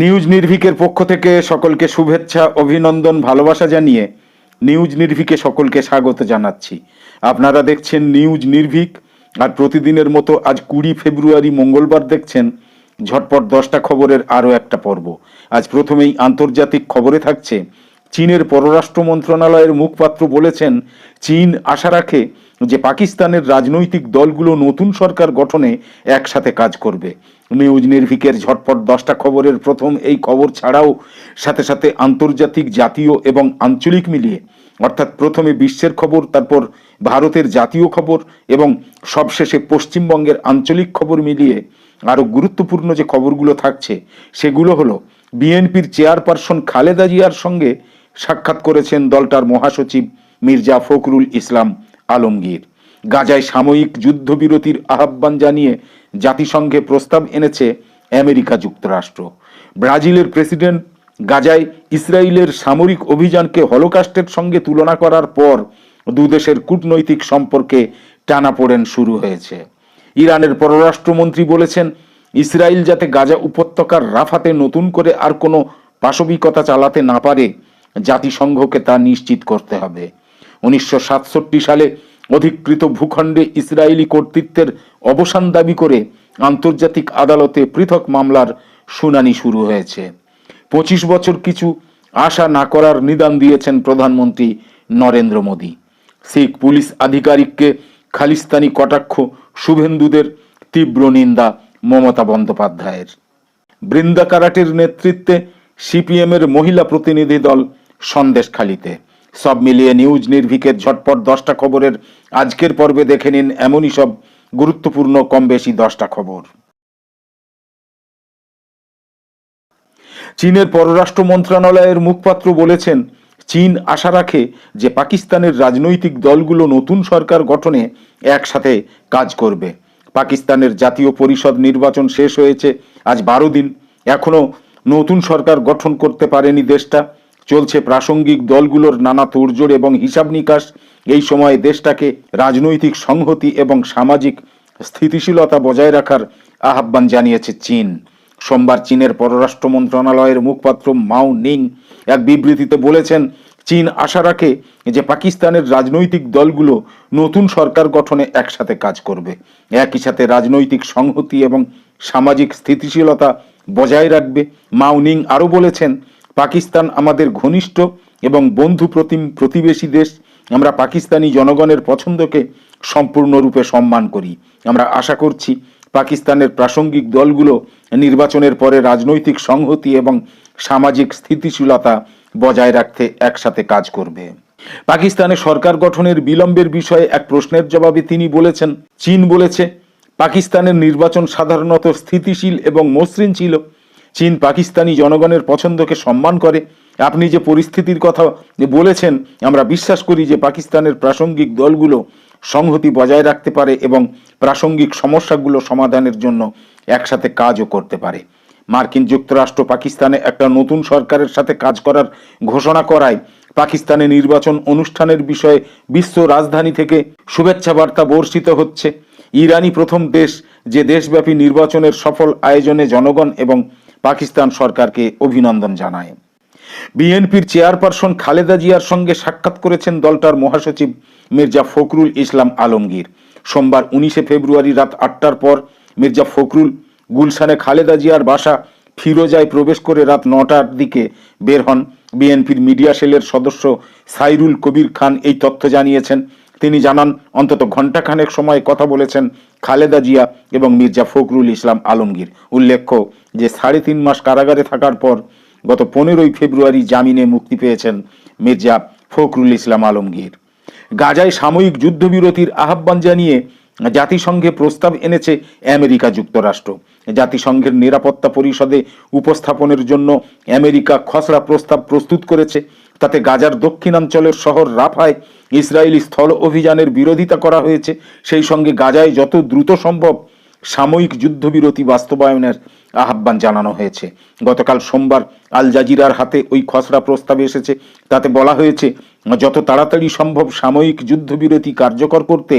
News নির্ভিকের পক্ষ থেকে সকলকে শুভেচ্ছা, অভিনন্দন, ভালোবাসা জানিয়ে নিউজ নির্ভিকে সকলকে স্বাগত জানাচ্ছি। আপনারা দেখছেন নিউজ নির্ভিক, আর প্রতিদিনের মতো আজ কুড়ি ফেব্রুয়ারি মঙ্গলবার দেখছেন ঝটপট দশটা খবরের আরও একটা পর্ব। আজ প্রথমেই আন্তর্জাতিক খবরে থাকছে, চীনের পররাষ্ট্র মন্ত্রণালয়ের মুখপাত্র বলেছেন, চীন আশা রাখে যে পাকিস্তানের রাজনৈতিক দলগুলো নতুন সরকার গঠনে একসাথে কাজ করবে। নিউজ নির্ভিকের ঝটপট দশটা খবরের প্রথম এই খবর ছাড়াও সাথে সাথে আন্তর্জাতিক, জাতীয় এবং আঞ্চলিক মিলিয়ে, অর্থাৎ প্রথমে বিশ্বের খবর, তারপর ভারতের জাতীয় খবর এবং সবশেষে পশ্চিমবঙ্গের আঞ্চলিক খবর মিলিয়ে আরও গুরুত্বপূর্ণ যে খবরগুলো থাকছে, সেগুলো হলো বিএনপির চেয়ারপারসন খালেদা জিয়ার সঙ্গে সাক্ষাৎ করেছেন দলটার মহাসচিব মির্জা ফখরুল ইসলাম। আলমগীর। গাজায় সাময়িক যুদ্ধবিরতির আহ্বান জানিয়ে জাতিসংঘে প্রস্তাব এনেছে আমেরিকা যুক্তরাষ্ট্র। ব্রাজিলের প্রেসিডেন্ট গাজায় ইসরায়েলের সামরিক অভিযানকে হলোকাস্টের সঙ্গে তুলনা করার পর দুদেশের কূটনৈতিক সম্পর্কে টানাপোড়েন শুরু হয়েছে। ইরানের পররাষ্ট্রমন্ত্রী বলেছেন, ইসরায়েল যাতে গাজা উপত্যকার রাফাতে নতুন করে আর কোনো পাশবিকতা চালাতে না পারে, জাতিসংঘকে তা নিশ্চিত করতে হবে। উনিশশো সাতষট্টি সালে অধিকৃত ভূখণ্ডে ইসরায়েলি কর্তৃত্বের অবসান দাবি করে আন্তর্জাতিক আদালতে পৃথক মামলার শুনানি শুরু হয়েছে। পঁচিশ বছর কিছু আশা না করার নিদান দিয়েছেন প্রধানমন্ত্রী নরেন্দ্র মোদী। শিখ পুলিশ আধিকারিককে খালিস্তানি কটাক্ষ শুভেন্দুদের তীব্র নিন্দা মমতা বন্দ্যোপাধ্যায়ের। বৃন্দা কারাটের নেতৃত্বে সিপিএমের মহিলা প্রতিনিধি দল সন্দেশখালিতে সব মিলিয়ে নিউজ নির্ভিকের ঝটপট দশটা খবরের আজকের পর্বে দেখে নিন এমনই সব গুরুত্বপূর্ণ, কম বেশি দশটা খবর। চীনের পররাষ্ট্র মন্ত্রণালয়ের মুখপাত্র বলেছেন, চীন আশা রাখে যে পাকিস্তানের রাজনৈতিক দলগুলো নতুন সরকার গঠনে একসাথে কাজ করবে। পাকিস্তানের জাতীয় পরিষদ নির্বাচন শেষ হয়েছে, আজ বারো দিন। এখনও নতুন সরকার গঠন করতে পারেনি দেশটা। চলছে প্রাসঙ্গিক দলগুলোর নানা তোড়জোড় এবং হিসাব নিকাশ। এই সময়ে দেশটাকে রাজনৈতিক সংহতি এবং সামাজিক স্থিতিশীলতা বজায় রাখার আহ্বান জানিয়েছে চীন। সোমবার চীনের পররাষ্ট্র মন্ত্রণালয়ের মুখপাত্র মাও নিং এক বিবৃতিতে বলেছেন, চীন আশা রাখে যে পাকিস্তানের রাজনৈতিক দলগুলো নতুন সরকার গঠনে একসাথে কাজ করবে। একই সাথে রাজনৈতিক সংহতি এবং সামাজিক স্থিতিশীলতা বজায় রাখবে। মাও নিং আরও বলেছেন পাকিস্তান আমাদের ঘনিষ্ঠ এবং বন্ধু প্রতিম প্রতিবেশী দেশ। আমরা পাকিস্তানি জনগণের পছন্দকে সম্পূর্ণরূপে সম্মান করি। আমরা আশা করছি পাকিস্তানের প্রাসঙ্গিক দলগুলো নির্বাচনের পরে রাজনৈতিক সংহতি এবং সামাজিক স্থিতিশীলতা বজায় রাখতে একসাথে কাজ করবে। পাকিস্তানে সরকার গঠনের বিলম্বের বিষয়ে এক প্রশ্নের জবাবে তিনি বলেছেন, চীন বলেছে, পাকিস্তানের নির্বাচন সাধারণত স্থিতিশীল এবং মসৃণ ছিল। চীন পাকিস্তানি জনগণের পছন্দকে সম্মান করে। আপনি যে পরিস্থিতির কথা বলেছেন, আমরা বিশ্বাস করি যে পাকিস্তানের প্রাসঙ্গিক দলগুলো সংহতি বজায় রাখতে পারে এবং প্রাসঙ্গিক সমস্যাগুলো সমাধানের জন্য একসাথে কাজও করতে পারে। মার্কিন যুক্তরাষ্ট্র পাকিস্তানে একটা নতুন সরকারের সাথে কাজ করার ঘোষণা করায়, পাকিস্তানে নির্বাচন অনুষ্ঠানের বিষয়ে বিশ্ব রাজধানী থেকে শুভেচ্ছা বার্তা বর্ষিত হচ্ছে। ইরানই প্রথম দেশ যে দেশব্যাপী নির্বাচনের সফল আয়োজনে জনগণ এবং পাকিস্তান সরকারকে অভিনন্দন জানায়। বিএনপির চেয়ারপারসন খালেদা জিয়ার সঙ্গে সাক্ষাৎ করেছেন দলটার মহাসচিব মির্জা ফখরুল ইসলাম আলমগীর। সোমবার উনিশে ফেব্রুয়ারি রাত আটটার পর মির্জা ফখরুল গুলশানে খালেদা জিয়ার বাসা ফিরোজায় প্রবেশ করে রাত নটার দিকে বের হন। বিএনপির মিডিয়া সেলের সদস্য সাইরুল কবির খান এই তথ্য জানিয়েছেন। তিনি জানান, অন্তত ঘণ্টাখানেক সময় কথা বলেছেন খালেদা জিয়া এবং মির্জা ফখরুল ইসলাম আলমগীর। উল্লেখ্য যে সাড়ে তিন মাস কারাগারে থাকার পর গত পনেরোই ফেব্রুয়ারি জামিনে মুক্তি পেয়েছেন মির্জা ফখরুল ইসলাম আলমগীর। গাজায় সাময়িক যুদ্ধবিরতির আহ্বান জানিয়ে জাতিসংঘে প্রস্তাব এনেছে আমেরিকা যুক্তরাষ্ট্র। জাতিসংঘের নিরাপত্তা পরিষদে উপস্থাপনের জন্য আমেরিকা খসড়া প্রস্তাব প্রস্তুত করেছে। তাতে গাজার দক্ষিণাঞ্চলের শহর রাফায় ইসরায়েলি স্থল অভিযানের বিরোধিতা করা হয়েছে। সেই সঙ্গে গাজায় যত দ্রুত সম্ভব সাময়িক যুদ্ধবিরতি বাস্তবায়নের আহ্বান জানানো হয়েছে। গতকাল সোমবার আল জাজিরার হাতে ওই খসড়া প্রস্তাবে এসেছে। তাতে বলা হয়েছে, যত তাড়াতাড়ি সম্ভব সাময়িক যুদ্ধবিরতি কার্যকর করতে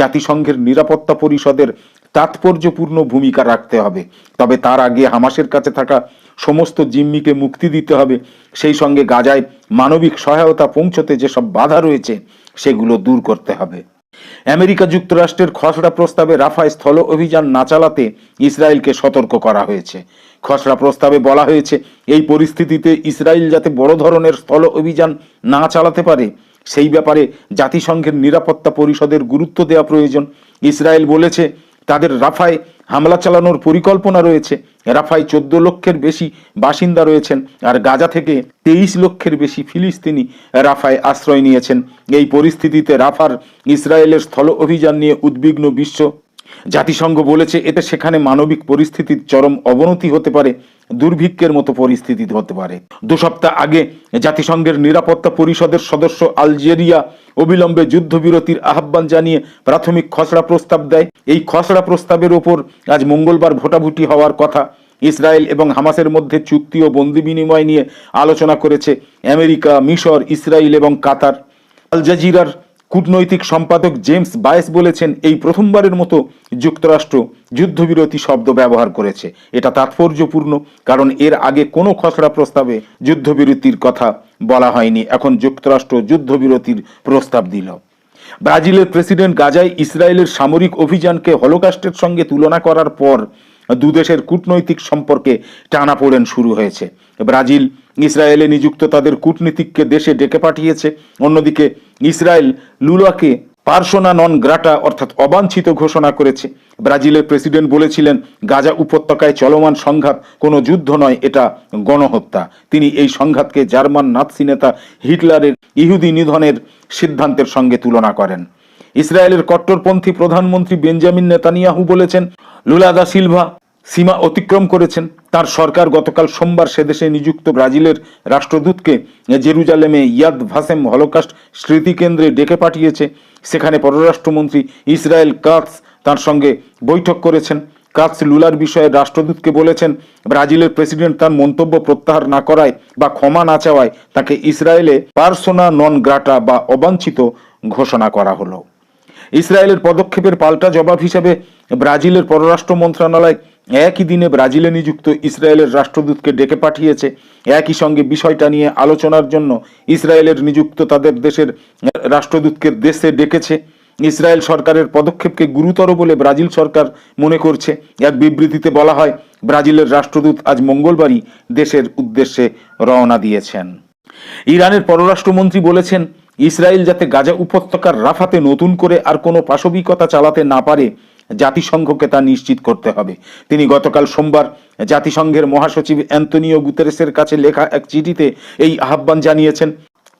জাতিসংঘের নিরাপত্তা পরিষদের তাৎপর্যপূর্ণ ভূমিকা রাখতে হবে। তবে তার আগে হামাসের কাছে থাকা সমস্ত জিম্মিকে মুক্তি দিতে হবে। সেই সঙ্গে গাজায় মানবিক সহায়তা পৌঁছতে যেসব বাধা রয়েছে, সেগুলো দূর করতে হবে। আমেরিকা যুক্তরাষ্ট্রের খসড়া প্রস্তাবে রাফায় স্থল অভিযান না চালাতে ইসরায়েলকে সতর্ক করা হয়েছে। খসড়া প্রস্তাবে বলা হয়েছে, এই পরিস্থিতিতে ইসরায়েল যাতে বড় ধরনের স্থল অভিযান না চালাতে পারে, সেই ব্যাপারে জাতিসংঘের নিরাপত্তা পরিষদের গুরুত্ব দেওয়া প্রয়োজন। ইসরায়েল বলেছে, তাদের রাফায় হামলা চালানোর পরিকল্পনা রয়েছে রাফায় চোদ্দ লক্ষের বেশি বাসিন্দা রয়েছেন আর গাজা থেকে তেইশ লক্ষের বেশি ফিলিস্তিনি রাফায় আশ্রয় নিয়েছেন। এই পরিস্থিতিতে রাফার ইসরায়েলের স্থল অভিযান নিয়ে উদ্বিগ্ন বিশ্ব। জাতিসংঘ বলেছে এতে সেখানে মানবিক পরিস্থিতির চরম অবনতি হতে পারে। দুর্ভিক্ষের মতো পরিস্থিতি হতে পারে। দু সপ্তাহ আগে জাতিসংঘের নিরাপত্তা পরিষদের সদস্য আলজেরিয়া অবিলম্বে যুদ্ধবিরতির আহ্বান জানিয়ে প্রাথমিক খসড়া প্রস্তাব দেয়। এই খসড়া প্রস্তাবের ওপর আজ মঙ্গলবার ভোটাভুটি হওয়ার কথা। ইসরায়েল এবং হামাসের মধ্যে চুক্তি ও বন্দি বিনিময় নিয়ে আলোচনা করেছে আমেরিকা, মিশর, ইসরায়েল এবং কাতার। আল জাজিরার কূটনৈতিক সম্পাদক জেমস বায়েস বলেছেন, এই প্রথমবারের মতো যুক্তরাষ্ট্র যুদ্ধবিরতি শব্দ ব্যবহার করেছে। এটা তাৎপর্যপূর্ণ, কারণ এর আগে কোনো খসড়া প্রস্তাবে যুদ্ধবিরতির কথা বলা হয়নি। এখন যুক্তরাষ্ট্র যুদ্ধবিরতির প্রস্তাব দিল। ব্রাজিলের প্রেসিডেন্ট গাজায় ইসরায়েলের সামরিক অভিযানকে হলোকাস্টের সঙ্গে তুলনা করার পর দুদেশের কূটনৈতিক সম্পর্কে টানাপোড়েন শুরু হয়েছে। ব্রাজিল ইসরায়েলে নিযুক্ত তাদের কূটনীতিককে দেশে ডেকে পাঠিয়েছে। অন্যদিকে ইসরায়েল লুলাকে পার্সোনা নন গ্রাটা অর্থাৎ অবাঞ্ছিত ঘোষণা করেছে। ব্রাজিলের প্রেসিডেন্ট বলেছিলেন, গাজা উপত্যকায় চলমান সংঘাত কোনো যুদ্ধ নয়, এটা গণহত্যা। তিনি এই সংঘাতকে জার্মান নাৎসি নেতা হিটলারের ইহুদি নিধনের সিদ্ধান্তের সঙ্গে তুলনা করেন। ইসরায়েলের কট্টরপন্থী প্রধানমন্ত্রী বেঞ্জামিন নেতানিয়াহু বলেছেন লুলাদা সিলভা সীমা অতিক্রম করেছেন। তার সরকার গতকাল সোমবার সেদেশে নিযুক্ত ব্রাজিলের রাষ্ট্রদূতকে জেরুজালেমে ইয়াদ ভাসেম হলোকাস্ট স্মৃতিকেন্দ্রে ডেকে পাঠিয়েছে। সেখানে পররাষ্ট্রমন্ত্রী ইসরায়েল কাটস তার সঙ্গে বৈঠক করেছেন। কাটস লুলার বিষয়ে রাষ্ট্রদূতকে বলেছেন, ব্রাজিলের প্রেসিডেন্ট তার মন্তব্য প্রত্যাহার না করায় বা ক্ষমা না চাওয়ায় তাকে ইসরায়েলে পার্সোনা নন গ্রাটা বা অবাঞ্ছিত ঘোষণা করা হলো। ইসরায়েলের পদক্ষেপের পাল্টা জবাব হিসেবে ব্রাজিলের পররাষ্ট্র মন্ত্রণালয় একই দিনে ব্রাজিলে নিযুক্ত ইসরায়েলের রাষ্ট্রদূতকে ডেকে পাঠিয়েছে। একই সঙ্গে বিষয়টা নিয়ে আলোচনার জন্য ইসরায়েলের নিযুক্ত তাদের দেশের রাষ্ট্রদূতকে দেশে ডেকেছে। ইসরায়েল সরকারের পদক্ষেপকে গুরুতর বলে ব্রাজিল সরকার মনে করছে। এক বিবৃতিতে বলা হয়, ব্রাজিলের রাষ্ট্রদূত আজ মঙ্গলবারই দেশের উদ্দেশ্যে রওনা দিয়েছেন। ইরানের পররাষ্ট্রমন্ত্রী বলেছেন, ইসরায়েল যাতে গাজা উপত্যকার রাফাতে নতুন করে আর কোনো পাশবিকতা চালাতে না পারে জাতিসংঘকে তা নিশ্চিত করতে হবে। তিনি গতকাল সোমবার জাতিসংঘের মহাসচিব অ্যান্তনিও গুতেরেসের কাছে লেখা এক চিঠিতে এই আহ্বান জানিয়েছেন,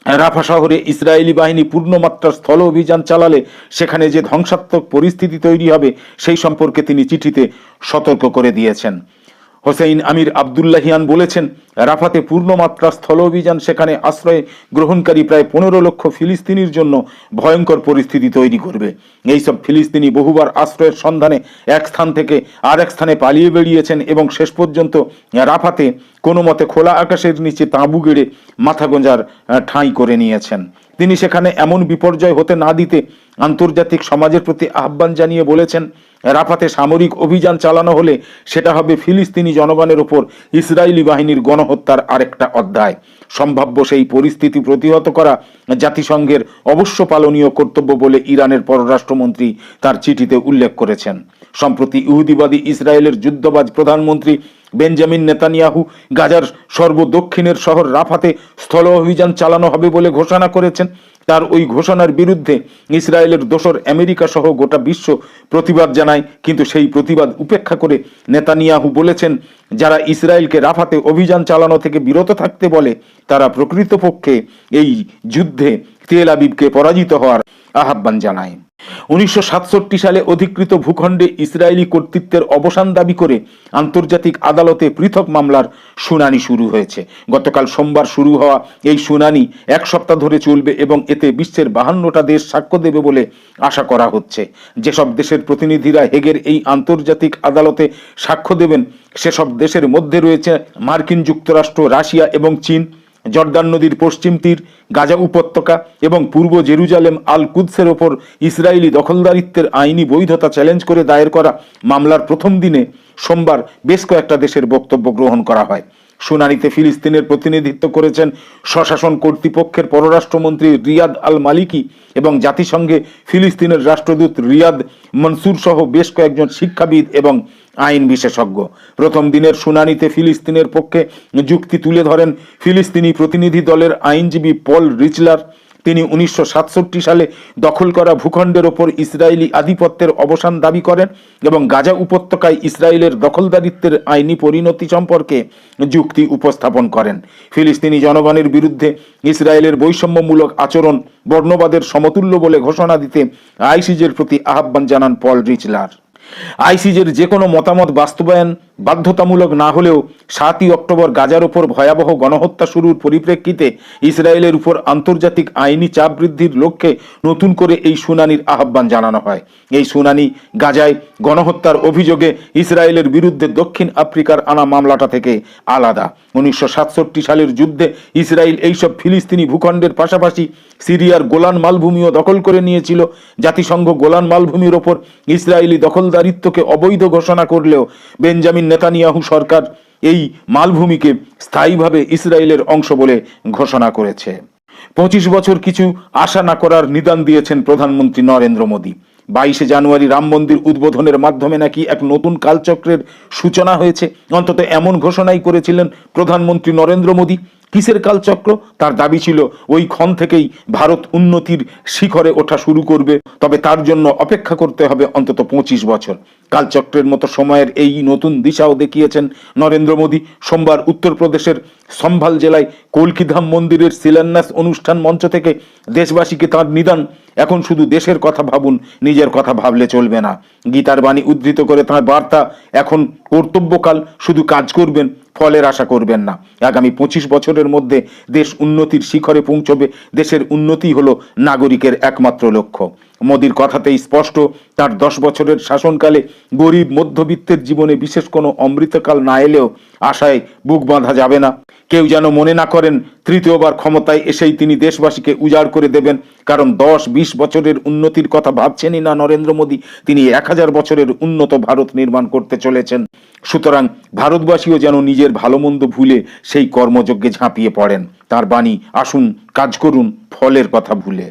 রাফা শহরে ইসরায়েলি বাহিনী পূর্ণমাত্রার স্থল অভিযান চালালে সেখানে যে ধ্বংসাত্মক পরিস্থিতি তৈরি হবে সেই সম্পর্কে তিনি চিঠিতে সতর্ক করে দিয়েছেন। হোসেইন আমির আবদুল্লাহিয়ান বলেছেন, রাফাতে পূর্ণমাত্রা স্থল অভিযান সেখানে আশ্রয় গ্রহণকারী প্রায় পনেরো লক্ষ ফিলিস্তিনির জন্য ভয়ঙ্কর পরিস্থিতি তৈরি করবে। এইসব ফিলিস্তিনি বহুবার আশ্রয়ের সন্ধানে এক স্থান থেকে আর এক স্থানে পালিয়ে বেরিয়েছেন এবং শেষ পর্যন্ত রাফাতে কোনো মতে খোলা আকাশের নিচে তাঁবু গেড়ে মাথা গোঁজার ঠাঁই করে নিয়েছেন। তিনি সেখানে এমন বিপর্যয় হতে না দিতে আন্তর্জাতিক সমাজের প্রতি আহ্বান জানিয়ে বলেছেন, রাফাতে সামরিক অভিযান চালানো হলে সেটা হবে ফিলিস্তিনি জনগণের ওপর ইসরায়েলি বাহিনীর গণহত্যার আরেকটা অধ্যায়। সম্ভাব্য সেই পরিস্থিতি প্রতিহত করা জাতিসংঘের অবশ্য পালনীয় কর্তব্য বলে ইরানের পররাষ্ট্রমন্ত্রী তার চিঠিতে উল্লেখ করেছেন। সম্প্রতি ইহুদিবাদী ইসরায়েলের যুদ্ধবাজ প্রধানমন্ত্রী বেঞ্জামিন নেতানিয়াহু গাজার সর্বদক্ষিণের শহর রাফাতে স্থল অভিযান চালানো হবে বলে ঘোষণা করেছেন। তার ওই ঘোষণার বিরুদ্ধে ইসরায়েলের দোসর আমেরিকা সহ গোটা বিশ্ব প্রতিবাদ জানায়। কিন্তু সেই প্রতিবাদ উপেক্ষা করে নেতানিয়াহু বলেছেন, যারা ইসরায়েলকে রাফাতে অভিযান চালানো থেকে বিরত থাকতে বলে, তারা প্রকৃতপক্ষে এই যুদ্ধে তেল আবিবকে পরাজিত হওয়ার আহ্বান জানায়। উনিশশো সাতষট্টি সালে অধিকৃত ভূখণ্ডে ইসরায়েলি কর্তৃত্বের অবসান দাবি করে আন্তর্জাতিক আদালতে পৃথক মামলার শুনানি শুরু হয়েছে। গতকাল সোমবার শুরু হওয়া এই শুনানি এক সপ্তাহ ধরে চলবে এবং এতে বিশ্বের বাহান্নটা দেশ সাক্ষ্য দেবে বলে আশা করা হচ্ছে। যেসব দেশের প্রতিনিধিরা হেগের এই আন্তর্জাতিক আদালতে সাক্ষ্য দেবেন, সেসব দেশের মধ্যে রয়েছে মার্কিন যুক্তরাষ্ট্র, রাশিয়া এবং চীন। জর্দান নদীর পশ্চিম তীর, গাজা উপত্যকা এবং পূর্ব জেরুজালেম আল কুদসের ওপর ইসরায়েলি দখলদারিত্বের আইনি বৈধতা চ্যালেঞ্জ করে দায়ের করা মামলার প্রথম দিনে সোমবার বেশ কয়েকটা দেশের বক্তব্য গ্রহণ করা হয়। শুনানিতে ফিলিস্তিনের প্রতিনিধিত্ব করেছেন স্বশাসন কর্তৃপক্ষের পররাষ্ট্রমন্ত্রী রিয়াদ আল মালিকি এবং জাতিসংঘে ফিলিস্তিনের রাষ্ট্রদূত রিয়াদ মনসুর সহ বেশ কয়েকজন শিক্ষাবিদ এবং আইন বিশেষজ্ঞ। প্রথম দিনের শুনানিতে ফিলিস্তিনের পক্ষে যুক্তি তুলে ধরেন ফিলিস্তিনি প্রতিনিধি দলের আইনজীবী পল রিচলার। তিনি উনিশশো সাতষট্টি সালে দখল করা ভূখণ্ডের ওপর ইসরায়েলি আধিপত্যের অবসান দাবি করেন এবং গাজা উপত্যকায় ইসরায়েলের দখলদারিত্বের আইনি পরিণতি সম্পর্কে যুক্তি উপস্থাপন করেন। ফিলিস্তিনি জনগণের বিরুদ্ধে ইসরায়েলের বৈষম্যমূলক আচরণ, বর্ণবাদের সমতুল্য বলে ঘোষণা দিতে আইসিজের প্রতি আহ্বান জানান পল রিচলার। আইসিজের যে কোনো মতামত বাস্তবায়ন বাধ্যতামূলক না হলেও সাতই অক্টোবর গাজার ওপর ভয়াবহ গণহত্যা শুরুর পরিপ্রেক্ষিতে ইসরায়েলের উপর আন্তর্জাতিক আইনি চাপ বৃদ্ধির লক্ষ্যে নতুন করে এই শুনানির আহ্বান জানানো হয়। এই শুনানি গাজায় গণহত্যার অভিযোগে ইসরায়েলের বিরুদ্ধে দক্ষিণ আফ্রিকার আনা মামলাটা থেকে আলাদা। উনিশশো সাতষট্টি সালের যুদ্ধে ইসরায়েল এইসব ফিলিস্তিনি ভূখণ্ডের পাশাপাশি সিরিয়ার গোলান মালভূমিও দখল করে নিয়েছিল। জাতিসংঘ গোলান মালভূমির ওপর ইসরায়েলি দখলদারিত্বকে অবৈধ ঘোষণা করলেও বেঞ্জামিন নেতানিয়াহু সরকার এই মালভূমিকে স্থায়ীভাবে ইসরায়েলের অংশ বলে ঘোষণা করেছে। পঁচিশ বছর কিছু আশা না করার নিদান দিয়েছেন প্রধানমন্ত্রী নরেন্দ্র মোদী। বাইশে জানুয়ারি রাম মন্দির উদ্বোধনের মাধ্যমে নাকি এক নতুন কালচক্রের সূচনা হয়েছে। অন্তত এমন ঘোষণাই করেছিলেন প্রধানমন্ত্রী নরেন্দ্র মোদী। কিসের কালচক্র? তার দাবি ছিল, ওই ক্ষণ থেকেই ভারত উন্নতির শিখরে ওঠা শুরু করবে। তবে তার জন্য অপেক্ষা করতে হবে অন্তত পঁচিশ বছর। কালচক্রের মতো সময়ের এই নতুন দিশাও দেখিয়েছেন নরেন্দ্র মোদী। সোমবার উত্তরপ্রদেশের সম্ভাল জেলায় কলকিধাম মন্দিরের শিলান্যাস অনুষ্ঠান মঞ্চ থেকে দেশবাসীকে তার নিদান। এখন শুধু দেশের কথা ভাবুন, নিজের কথা ভাবলে চলবে না। গীতার বাণী উদ্ধৃত করে তাঁর বার্তা, এখন কর্তব্যকাল, শুধু কাজ করবেন ফলের আশা করবেন না। আগামী পঁচিশ বছরের মধ্যে দেশ উন্নতির শিখরে পৌঁছবে। দেশের উন্নতি হলো নাগরিকের একমাত্র লক্ষ্য। মোদির কথাতেই স্পষ্ট, তার দশ বছরের শাসনকালে গরিব মধ্যবিত্তের জীবনে বিশেষ কোনো অমৃতকাল না এলেও আশায় বুক বাঁধা যাবে না। কেউ যেন মনে না করেন তৃতীয়বার ক্ষমতায় এসেই তিনি দেশবাসীকে উজাড় করে দেবেন, কারণ দশ বিশ বছরের উন্নতির কথা ভাবছেনই না নরেন্দ্র মোদী। তিনি এক হাজার বছরের উন্নত ভারত নির্মাণ করতে চলেছেন। সুতরাং ভারতবাসীও যেন নিজের ভালো মন্দ ভুলে সেই কর্মযজ্ঞে ঝাঁপিয়ে পড়েন। তার বাণী, আসুন কাজ করুন, ফলের কথা ভুলে।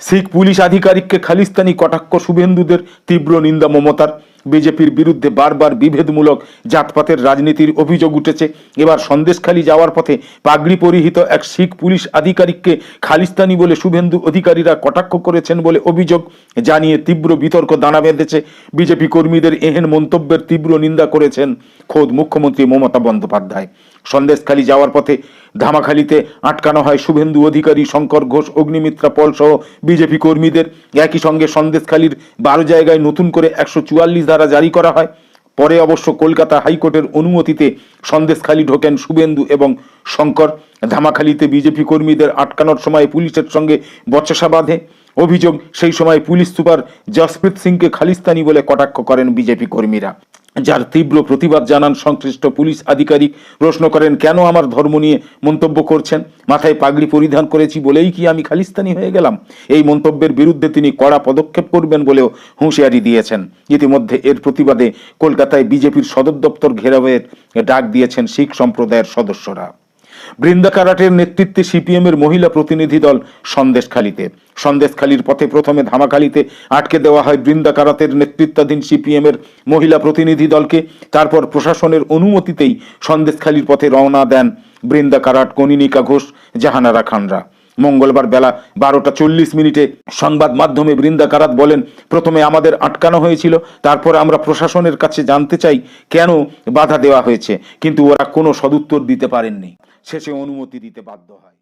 শিখ পুলিশ আধিকারিককে খালিস্তানি কটাক্ষ শুভেন্দুদের তীব্র নিন্দা মমতার। বিজেপির বিরুদ্ধে বারবার বিভেদমূলক জাতপাতের রাজনীতির অভিযোগ উঠেছে। এবার সন্দেশখালী যাওয়ার পথে পাগড়ি পরিহিত এক শিখ পুলিশ আধিকারিককে খালিস্তানি বলে শুভেন্দু অধিকারীরা কটাক্ষ করেছেন বলে অভিযোগ জানিয়ে তীব্র বিতর্ক দানা বেঁধেছে। বিজেপি কর্মীদের এহেন মন্তব্যের তীব্র নিন্দা করেছেন খোদ মুখ্যমন্ত্রী মমতা বন্দ্যোপাধ্যায়। সন্দেশখালী যাওয়ার পথে ধামাখালিতে আটকানো হয় শুভেন্দু অধিকারী, শঙ্কর ঘোষ, অগ্নিমিত্রা পল সহ বিজেপি কর্মীদের। একই সঙ্গে সন্দেশখালীর বারো জায়গায় নতুন করে একশো চুয়াল্লিশ ধারা জারি করা হয়। পরে অবশ্য কলকাতা হাইকোর্টের অনুমতিতে সন্দেশখালী ঢোকেন শুভেন্দু এবং শঙ্কর। ধামাখালিতে বিজেপি কর্মীদের আটকানোর সময় পুলিশের সঙ্গে বচসা বাঁধে। অভিযোগ, সেই সময় পুলিশ সুপার জসপ্রীত সিংকে খালিস্তানি বলে কটাক্ষ করেন বিজেপি কর্মীরা। যার তীব্র প্রতিবাদ জানান সংশ্লিষ্ট পুলিশ আধিকারিক, প্রশ্ন করেন, কেন আমার ধর্ম নিয়ে মন্তব্য করছেন? মাথায় পাগড়ি পরিধান করেছি বলেই কি আমি খালিস্তানি হয়ে গেলাম? এই মন্তব্যের বিরুদ্ধে তিনি কড়া পদক্ষেপ করবেন বলেও হুঁশিয়ারি দিয়েছেন। ইতিমধ্যে এর প্রতিবাদে কলকাতায় বিজেপির সদর দপ্তর ঘেরাওয়ের ডাক দিয়েছেন শিখ সম্প্রদায়ের সদস্যরা। বৃন্দা কারাটের নেতৃত্বে সিপিএম এর মহিলা প্রতিনিধি দল সন্দেশখালীতে। সন্দেশখালীর পথে প্রথমে ধামাখালীতে আটকে দেওয়া হয় বৃন্দা কারাতের নেতৃত্বাধীন সিপিএম এর মহিলা প্রতিনিধি দলকে। তারপর প্রশাসনের অনুমতিতেই সন্দেশখালীর পথে রওনা দেন বৃন্দা কারাট কনিনিকা ঘোষ, জাহানারা খানরা। মঙ্গলবার বেলা বারোটা চল্লিশ মিনিটে সংবাদ মাধ্যমে বৃন্দা কারাত বলেন, প্রথমে আমাদের আটকানো হয়েছিল, তারপর আমরা প্রশাসনের কাছে জানতে চাই কেন বাধা দেওয়া হয়েছে, কিন্তু ওরা কোনো সদুত্তর দিতে পারেননি। শেষে অনুমতি দিতে বাধ্য হয়।